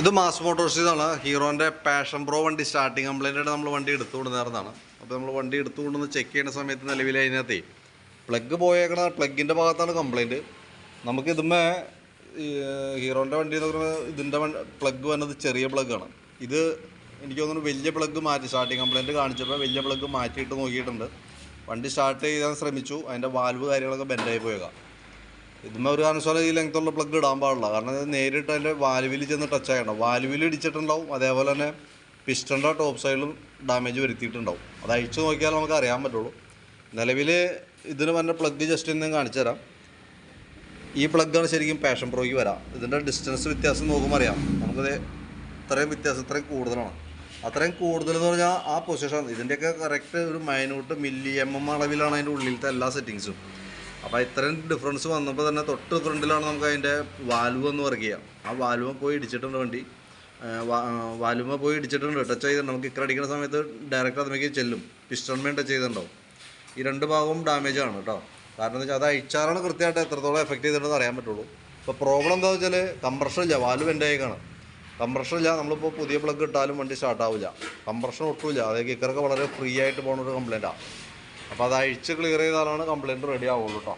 ഇത് മാസ് മോട്ടോഴ്സിന്നാണ് ഹീറോന്റെ പാഷൻ പ്രോ വണ്ടി സ്റ്റാർട്ടിങ് കംപ്ലൈന്റ് ആയിട്ട് നമ്മൾ വണ്ടി എടുത്തു കൊണ്ടുവന്നതാണ് അപ്പോൾ നമ്മൾ വണ്ടി എടുത്തു കൊണ്ടുവന്ന് ചെക്ക് ചെയ്യുന്ന സമയത്ത് നിലവിൽ അതിനകത്തേ പ്ലഗ് പോയേക്കണ പ്ലഗിന്റെ ഭാഗത്താണ് കംപ്ലൈന്റ് നമുക്ക് ഇതുമേ ഹീറോന്റെ വണ്ടി എന്ന് പറയുന്നത് ഇതിന്റെ പ്ലഗ് വന്നത് ചെറിയ പ്ലഗാണ് ഇത് എനിക്ക് തോന്നുന്നു വലിയ പ്ലഗ് മാറ്റി സ്റ്റാർട്ടിങ് കംപ്ലൈന്റ് കാണിച്ചപ്പോൾ വലിയ പ്ലഗ് മാറ്റിയിട്ട് നോക്കിയിട്ടുണ്ട്. വണ്ടി സ്റ്റാർട്ട് ചെയ്യാൻ ശ്രമിച്ചു. അതിന്റെ വാൽവ് കാര്യങ്ങളൊക്കെ ബെൻഡായി പോയേക്കാം. ഇതുമ്മ ഒരു കാരണവശാലും ഈ ലെങ്ത്തുള്ള പ്ലഗ് ഇടാൻ പാടില്ല. കാരണം ഇത് നേരിട്ട് അതിന്റെ വാലുവിൽ ചെന്ന് ടച്ച് ആയണം വാലുവിൽ ഇടിച്ചിട്ടുണ്ടാവും. അതേപോലെ തന്നെ പിസ്റ്റന്റെ ടോപ്പ് സൈഡിലും ഡാമേജ് വരുത്തിയിട്ടുണ്ടാവും. അത് അഴിച്ചു നോക്കിയാൽ നമുക്ക് അറിയാൻ പറ്റുള്ളൂ. നിലവിൽ ഇതിന് പറഞ്ഞ പ്ലഗ് ജസ്റ്റ് ഒന്ന് കാണിച്ചു തരാം. ഈ പ്ലഗാണ് ശരിക്കും പാഷൻ പ്രോയ്ക്ക് വരാം. ഇതിന്റെ ഡിസ്റ്റൻസ് വ്യത്യാസം നോക്കുമ്പോൾ അറിയാം. നമുക്കത് ഇത്രയും വ്യത്യാസം ഇത്രയും കൂടുതലാണ്. അത്രയും കൂടുതൽ എന്ന് പറഞ്ഞാൽ ആ പൊസിഷൻ ഇതിന്റെയൊക്കെ കറക്റ്റ് ഒരു മൈന്യൂട്ട് മില്ലി എം എം അളവിലാണ് അതിന്റെ ഉള്ളിലത്തെ എല്ലാ സെറ്റിങ്സും അപ്പോൾ ഇത്രയും ഡിഫറൻസ് വന്നപ്പോൾ തന്നെ തൊട്ട് ഫ്രണ്ടിലാണ് നമുക്ക് അതിന്റെ വാൽവ് എന്ന് ചെയ്യാം. ആ വാൽവ് പോയി ഇടിച്ചിട്ടുണ്ട് വണ്ടി. വാൽവുമ പോയി ഇടിച്ചിട്ടുണ്ട്. ടച്ച് ചെയ്തിട്ടുണ്ട്. നമുക്ക് ഇക്കർ അടിക്കുന്ന സമയത്ത് ഡയറക്റ്റ് അതിലേക്ക് ചെല്ലും. പിസ്റ്റൺമേൻ ടച്ച് ചെയ്തിട്ടുണ്ടാവും. ഈ രണ്ട് ഭാഗവും ഡാമേജ് ആണ് കേട്ടോ കാരണം എന്താ വെച്ചാൽ അത് അയച്ചാറാണ് കൃത്യമായിട്ട് എത്രത്തോളം എഫക്റ്റ് ചെയ്തിട്ടുണ്ടെന്ന് അറിയാൻ പറ്റുള്ളൂ. ഇപ്പോൾ പ്രോബ്ലം എന്താ വെച്ചാൽ കംപ്രഷൻ ഇല്ല. വാൽവ് എന്റെ ആയിക്കാണ് കംപ്രഷൻ ഇല്ല. നമ്മളിപ്പോൾ പുതിയ പ്ലഗ് ഇട്ടാലും വണ്ടി സ്റ്റാർട്ട് ആവില്ല കംപ്രഷൻ ഒട്ടുമില്ല. അതായത് കിക്കറൊക്കെ വളരെ ഫ്രീ ആയിട്ട് പോകുന്ന ഒരു കംപ്ലൈന്റാണ് അപ്പോൾ അത് അഴിച്ച് ക്ലിയർ ചെയ്താലാണ് കംപ്ലയിന്റ് റെഡി ആവുള്ളൂ കേട്ടോ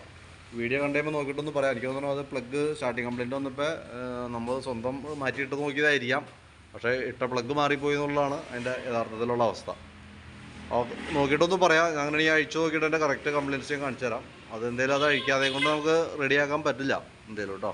വീഡിയോ കണ്ടുമ്പോൾ നോക്കിയിട്ടൊന്ന് പറയാം. എനിക്ക് തോന്നുന്നു അത് പ്ലഗ് സ്റ്റാർട്ടിങ് കംപ്ലയിന്റ് വന്നപ്പോൾ നമ്മൾ സ്വന്തം മാറ്റിയിട്ട് നോക്കിയതായിരിക്കാം. പക്ഷേ ഇട്ട പ്ലഗ് മാറിപ്പോയി എന്നുള്ളതാണ് അതിന്റെ യഥാർത്ഥത്തിലുള്ള അവസ്ഥ. നോക്കിയിട്ടൊന്ന് പറയാം. അങ്ങനെ ഈ അഴിച്ചു നോക്കിയിട്ട് എന്റെ കറക്റ്റ് കംപ്ലയിന്റ്സ് ഞാൻ കാണിച്ചു തരാം അതെന്തേലും അത് അഴിക്കാതെ കൊണ്ട് നമുക്ക് റെഡിയാക്കാൻ പറ്റില്ല. എന്തേലും കേട്ടോ